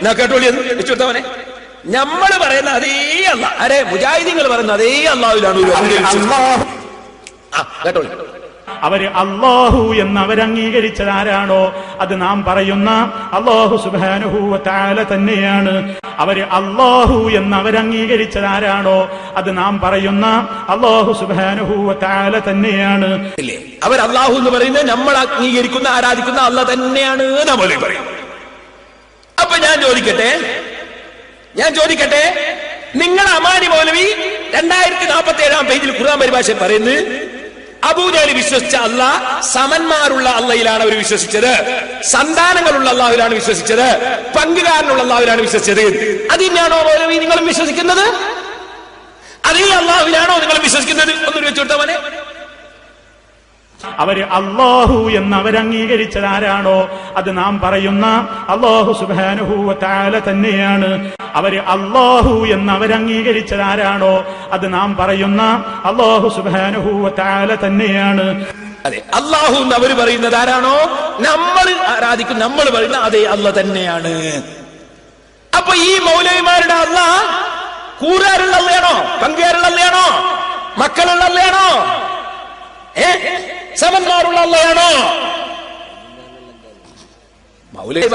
എന്നാ കേട്ടോളി വെച്ചുകൊടുത്തവനെ നമ്മൾ പറയുന്ന അതേ അല്ല അരെ മുജാഹിദീങ്ങൾ പറയുന്ന അതേ അള്ളാഹുലാണ്. കേട്ടോളി. അവർ അള്ളാഹു എന്ന് അവരംഗീകരിച്ചത് ആരാണോ അത് നാം പറയുന്ന അള്ളാഹു സുബാനുഹൂവ താല തന്നെയാണ്. അവർ അള്ളാഹു എന്ന് അവരംഗീകരിച്ചത് ആരാണോ അത് നാം പറയുന്ന അള്ളാഹു സുബാനുഹൂവ താല തന്നെയാണ്. അവർ അള്ളാഹു എന്ന് പറയുന്നത് നമ്മൾ അംഗീകരിക്കുന്ന ആരാധിക്കുന്ന അല്ല തന്നെയാണ് നമ്മൾ പറയും അപ്പൊ ഞാൻ ചോദിക്കട്ടെ? ഞാൻ ചോദിക്കട്ടെ? നിങ്ങൾ അമാനി മൗലവി രണ്ടായിരത്തി നാൽപ്പത്തി ഏഴാം പേജിൽ ഖുർആൻ പരിഭാഷ പറയുന്നത് അബൂജാലി വിശ്വസിച്ച അല്ല സമന്മാരുള്ള അള്ളയിലാണ് അവർ വിശ്വസിച്ചത്. സന്താനങ്ങളുള്ള അള്ളാഹുലാണ് വിശ്വസിച്ചത്. പങ്കുകാരനുള്ള അള്ളാഹുലാണ് വിശ്വസിച്ചത്. അതിനാണോ മൗലവി നിങ്ങളും വിശ്വസിക്കുന്നത്? അതേ അള്ളാഹുലാണോ നിങ്ങൾ വിശ്വസിക്കുന്നത്? ഒന്നൊരു വെച്ചു കൊടുത്തവനെ അവർ അള്ളാഹു എന്ന് അവരംഗീകരിച്ചത് ആരാണോ അത് നാം പറയുന്ന അള്ളാഹു സുബാനുഭൂവത്താല താല തന്നെയാണ്. അവർ അള്ളാഹു എന്ന് അവരംഗീകരിച്ചത് ആരാണോ അത് നാം പറയുന്ന അള്ളാഹു സുബാനുഭൂവത്താല താല തന്നെയാണ്. അതെ അള്ളാഹു എന്ന് അവർ പറയുന്നത് ആരാണോ? നമ്മൾ ആരാധിക്കും നമ്മൾ പറയുന്ന അതെ അല്ല തന്നെയാണ്. അപ്പൊ ഈ മൗലവിമാരുടെ അല്ല കൂറുകാരുള്ള അല്ലയാണോ പങ്കുകാരുള്ള അല്ലയാണോ സമന്മാരുള്ള അള്ളയാണോ? മൗലവി